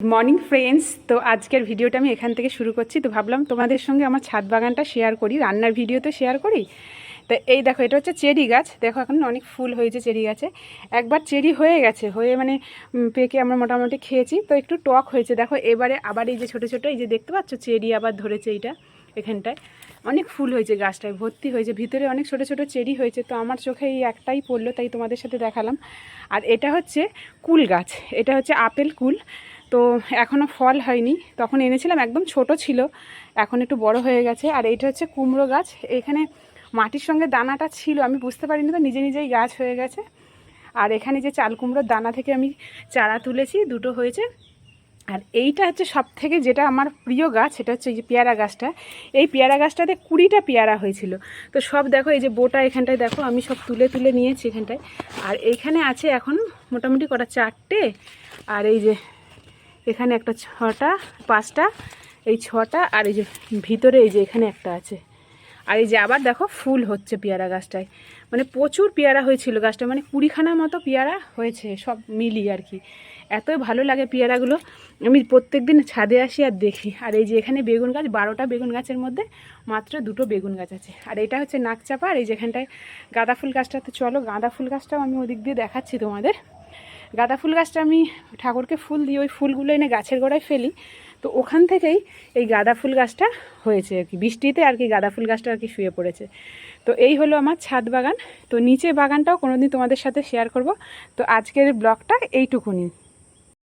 Morning friends তো আজকের ভিডিওটা আমি এখান থেকে শুরু করছি। তো ভাবলাম তোমাদের সঙ্গে আমার ছাদ বাগানটা শেয়ার করি, রান্নার ভিডিও তো শেয়ার করি। তো এই দেখো, এটা হচ্ছে চেরি গাছ। দেখো, এখন অনেক ফুল হয়েছে চেরি গাছে। একবার চেরি হয়ে গেছে, হয়ে মানে পেকে আমরা মোটামুটি খেয়েছি। তো একটু টক হয়েছে। দেখো, এবারে আবার এই যে ছোটো ছোটো, এই যে দেখতে পাচ্ছ, চেরি আবার ধরেছে এইটা, এখানটায়। অনেক ফুল হয়েছে গাছটায়, ভর্তি হয়েছে। ভিতরে অনেক ছোটো ছোটো চেরি হয়েছে। তো আমার চোখে এই একটাই পড়ল, তাই তোমাদের সাথে দেখালাম। আর এটা হচ্ছে কুল গাছ। এটা হচ্ছে আপেল কুল। তো এখনও ফল হয়নি। তখন এনেছিলাম, একদম ছোট ছিল, এখন একটু বড় হয়ে গেছে। আর এইটা হচ্ছে কুমড়ো গাছ। এখানে মাটির সঙ্গে দানাটা ছিল, আমি বুঝতে পারিনি তো, নিজে নিজেই গাছ হয়ে গেছে। আর এখানে যে চাল কুমড়োর দানা থেকে আমি চারা তুলেছি, দুটো হয়েছে। আর এইটা হচ্ছে সব থেকে যেটা আমার প্রিয় গাছ, সেটা হচ্ছে এই যে পেয়ারা গাছটা। এই পেয়ারা গাছটাতে কুড়িটা পেয়ারা হয়েছিল। তো সব দেখো, এই যে বোটা এখানটায় দেখো, আমি সব তুলে তুলে নিয়েছি এখানটায়। আর এইখানে আছে এখন মোটামুটি কটা চারটে। আর এই যে এখানে একটা ছটা, পাঁচটা, এই ছটা আর এই যে ভিতরে এই যে এখানে একটা আছে। আর এই যে আবার দেখো ফুল হচ্ছে পেয়ারা গাছটায়। মানে প্রচুর পেয়ারা হয়েছিল গাছটা মানে কুড়িখানা মতো পেয়ারা হয়েছে, সব মিলিয়ে আর কি। এতই ভালো লাগে পেয়ারাগুলো। আমি প্রত্যেক দিন ছাদে আসি আর দেখি। আর এই যে এখানে বেগুন গাছ, বারোটা বেগুন গাছের মধ্যে মাত্র দুটো বেগুন গাছ আছে। আর এটা হচ্ছে নাকচাপা আর এই যেখানটায় গাঁদা ফুল গাছটাতে চলো, গাঁদা ফুল গাছটাও আমি ওদিক দিয়ে দেখাচ্ছি তোমাদের। গাঁদা ফুল গাছটা আমি ঠাকুরকে ফুল দিই ওই ফুলগুলো এনে গাছের গোড়ায় ফেলি। তো ওখান থেকেই এই গাঁদা ফুল গাছটা হয়েছে আর কি। বৃষ্টিতে আর কি গাঁদা ফুল গাছটা আর কি শুয়ে পড়েছে। তো এই হলো আমার ছাদ বাগান। তো নিচে বাগানটাও কোনোদিন তোমাদের সাথে শেয়ার করব। তো আজকের ব্লগটা এইটুকুনি।